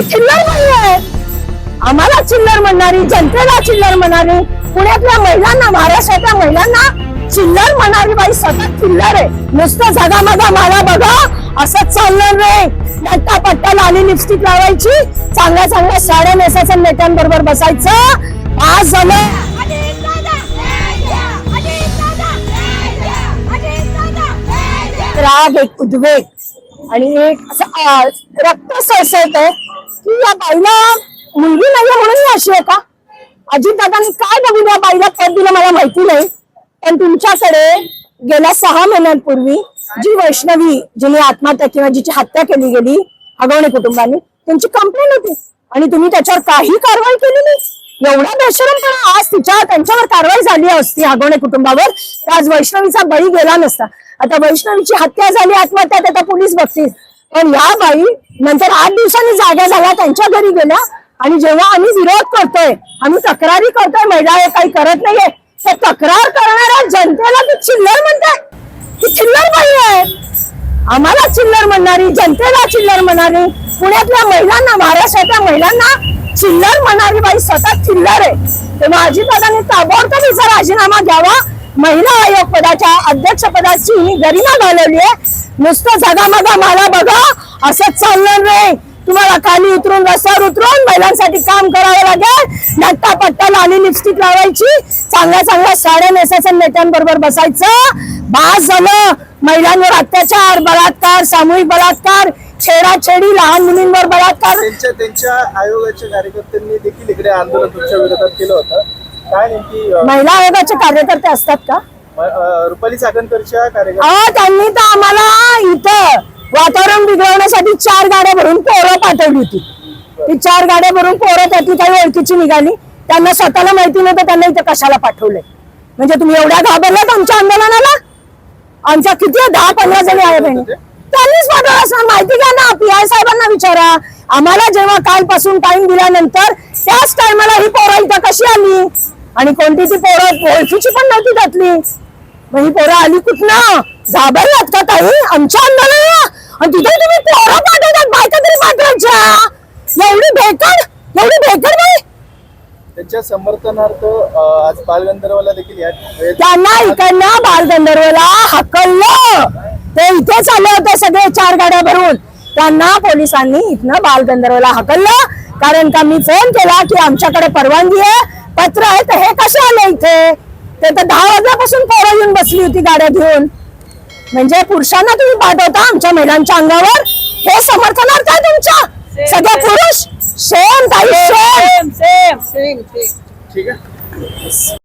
ही चिल्लर बाई आम्हाला चिल्लर म्हणणारी जनतेला चिल्लर म्हणणारी पुण्यातल्या महिलांना महाराष्ट्रातल्या महिलांना चिल्लर म्हणणारी बाई सतत चिल्लर आहे. नुसतं जगामगा मला बघा. असंच चालणार नाही. नट्टा पट्टा लाली लिपस्टिक लावायची. चांगल्या चांगल्या साड्या नेसायचं नेत्यांबरोबर बसायचं. आज झालं. राग एक उद्वेग आणि एक असं रक्त सळसळत आहे की या बाईला मुलगी नाहीये म्हणून अशी आहे का? अजितदादांनी काय बघून या बाईला पद दिलं मला माहिती नाही. पण तुमच्याकडे गेल्या सहा महिन्यांपूर्वी जी वैष्णवी जिने आत्महत्या किंवा जिची हत्या केली गेली अगवणे कुटुंबाने त्यांची कंप्लेंट होती. आणि तुम्ही त्याच्यावर काही कारवाई केली नाही. एवढा बेशरमपणा आज तिच्या त्यांच्यावर कारवाई झाली असती आगवणे कुटुंबावर. तर आज वैष्णवीचा बळी गेला नसता. आता वैष्णवीची हत्या झाली आत्महत्या आता पोलीस बघतील. पण या बाई नंतर आठ दिवसांनी जागा झाल्या त्यांच्या घरी गेल्या आणि जेव्हा आम्ही विरोध करतोय आम्ही तक्रारी करतोय महिला हे काही करत नाहीये तर तक्रार करणाऱ्या जनतेला ती चिल्लर म्हणताय. ती चिल्लर बाई आहे. आम्हाला चिल्लर म्हणणारी जनतेला चिल्लर म्हणणारी पुण्यातल्या महिलांना महाराष्ट्रातल्या महिलांना चिल्लर म्हणणारी बाई सतत चिल्लर आहे. तेव्हा अजितदादांनी ताबडतोब हिचा राजीनामा घ्यावा महिला आयोग पदाच्या अध्यक्ष पदाची गरिमा घालवली आहे. नुसतं जगामगा मला बघा असंच चालणार नाही. तुम्हाला खाली उतरून रस्त्यावर उतरून महिलांसाठी काम करावं लागेल. नट्टा पट्टा लाली लिपस्टिक लावायची. चांगल्या चांगल्या साड्या नेसायचं नेत्यांबरोबर बसायचं. बास झालं. महिलांवर अत्याचार बलात्कार सामूहिक बलात्कार छेडाछेडी लहान मुलींवर बलात्कार. त्यांच्या त्यांच्या आयोगाच्या कार्यकर्त्यांनी देखील इकडे आंदोलन तुमच्या विरोधात केलं होतं. काय नेमकी महिला आयोगाचे कार्यकर्ते असतात का? रुपाली चाकणकरच्या कार्यकर्ते अहो त्यांनी तर आम्हाला इथं वातावरण बिघडवण्यासाठी चार गाड्या भरून पोरं पाठवली होती. ती चार गाड्या भरून पोरं त्यातली काही ओळखीची निघाली. त्यांना स्वतःला माहिती नव्हतं त्यांना इथं कशाला पाठवलंय. म्हणजे तुम्ही एवढ्या घाबरलात आमच्या आंदोलनाला? आमच्या किती? दहा पंधरा जणी आहे बहिणी त्यांनीच पाठवलं असणार. माहिती घ्या ना पी आय साहेबांना विचारा. आम्हाला जेव्हा कालपासून टाइम दिल्यानंतर त्याच टायमाला ही पोरं इथं कशी आली? आणि कोणती ती पोरं ओळखीची पण नव्हती त्यातली. मग ही पोरं आली कुठनं? घाबरलात का काही आमच्या आंदोलनाला आणि तिथे तुम्ही पोरं पाठवतात बायका तरी पाठवायच्या. एवढी भेकड एवढी भेकड बाई. त्यांच्या समर्थनार्थ अं, आज बालगंधर्वला देखील या वेळेत त्यांना इकडनं बालगंधर्वला हकललं. ते इथेच आले होते सगळे चार गाड्या भरून. त्यांना पोलिसांनी इथनं बालगंधर्वला हकललं. कारण का मी फोन केला की आमच्याकडे परवानगी आहे. पत्र आहे तर हे कसे आले इथे? ते तर दहा वाजल्यापासून पोरं येऊन बसली होती गाड्या घेऊन. म्हणजे पुरुषांना तुम्ही पाठवता आमच्या महिलांच्या अंगावर? हे समर्थनार्थ आहे तुमच्या? सगळे पुरुष? सेम ताई सेम ठीक आहे.